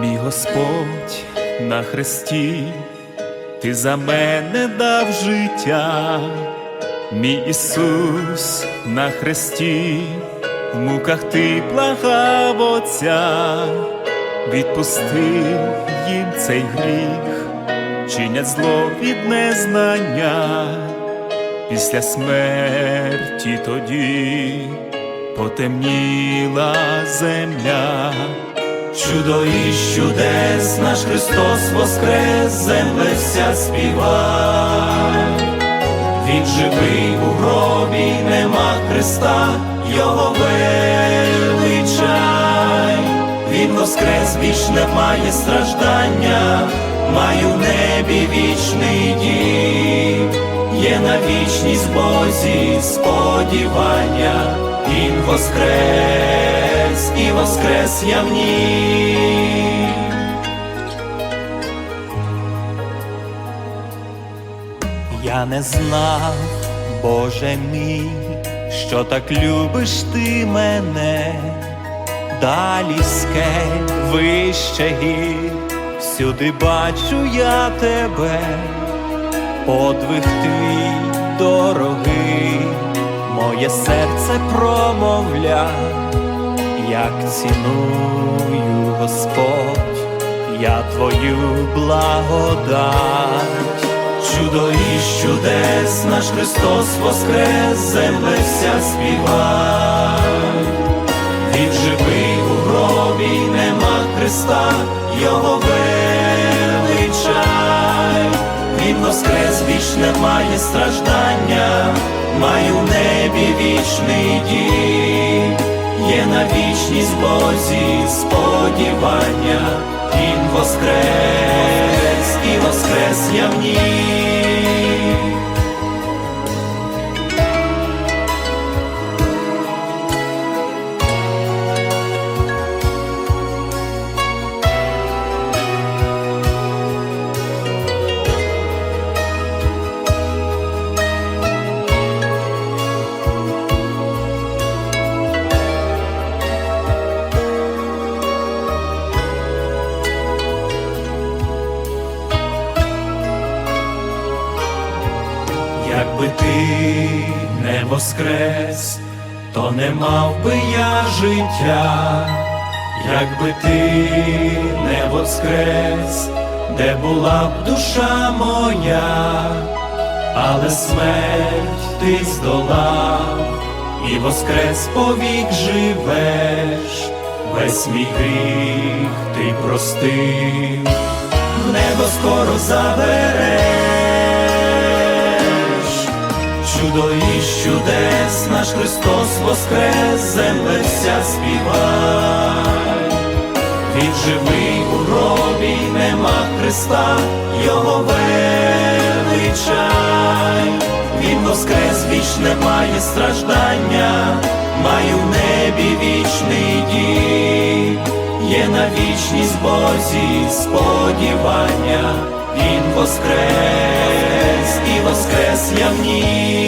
Мій Господь на хресті, Ти за мене дав життя, мій Ісус на хресті, в муках ти благав Отця, відпустив їм цей гріх, чинять зло від незнання, після смерті тоді потемніла земля. Чудо і чудес наш Христос воскрес, земле вся співай. Він живий у гробі, нема Христа, Його величай. Він воскрес, вічне має страждання, маю в небі вічний дім. Є на вічність Бозі сподівання, Він воскрес і воскрес я в ній. Я не знав, Боже мій, що так любиш ти мене, далі скель вище гір, всюди бачу я тебе, подвиг твій дорогий, моє серце промовля, як ціную Господь, я твою благодать. Чудо і чудес наш Христос воскрес, земле вся співай. Він живий у гробі, нема Христа, Його величай. Він воскрес, вічне має страждання, маю в небі вічний дім. Вічність Бозі сподівання, Він воскрес і воскрес я в ній. Якби ти не воскрес, то не мав би я життя, якби ти не воскрес, де була б душа моя, але смерть ти здолав і воскрес повік живеш, весь мій гріх ти простив, небо скоро забереш. Чудо і чудес наш Христос воскрес, земле вся співай. Він живий у гробі, нема Христа, Його величай. Він воскрес, вічне має страждання, маю в небі вічний дім. Є на вічність Бозі сподівання, Він воскрес і воскрес я в ній.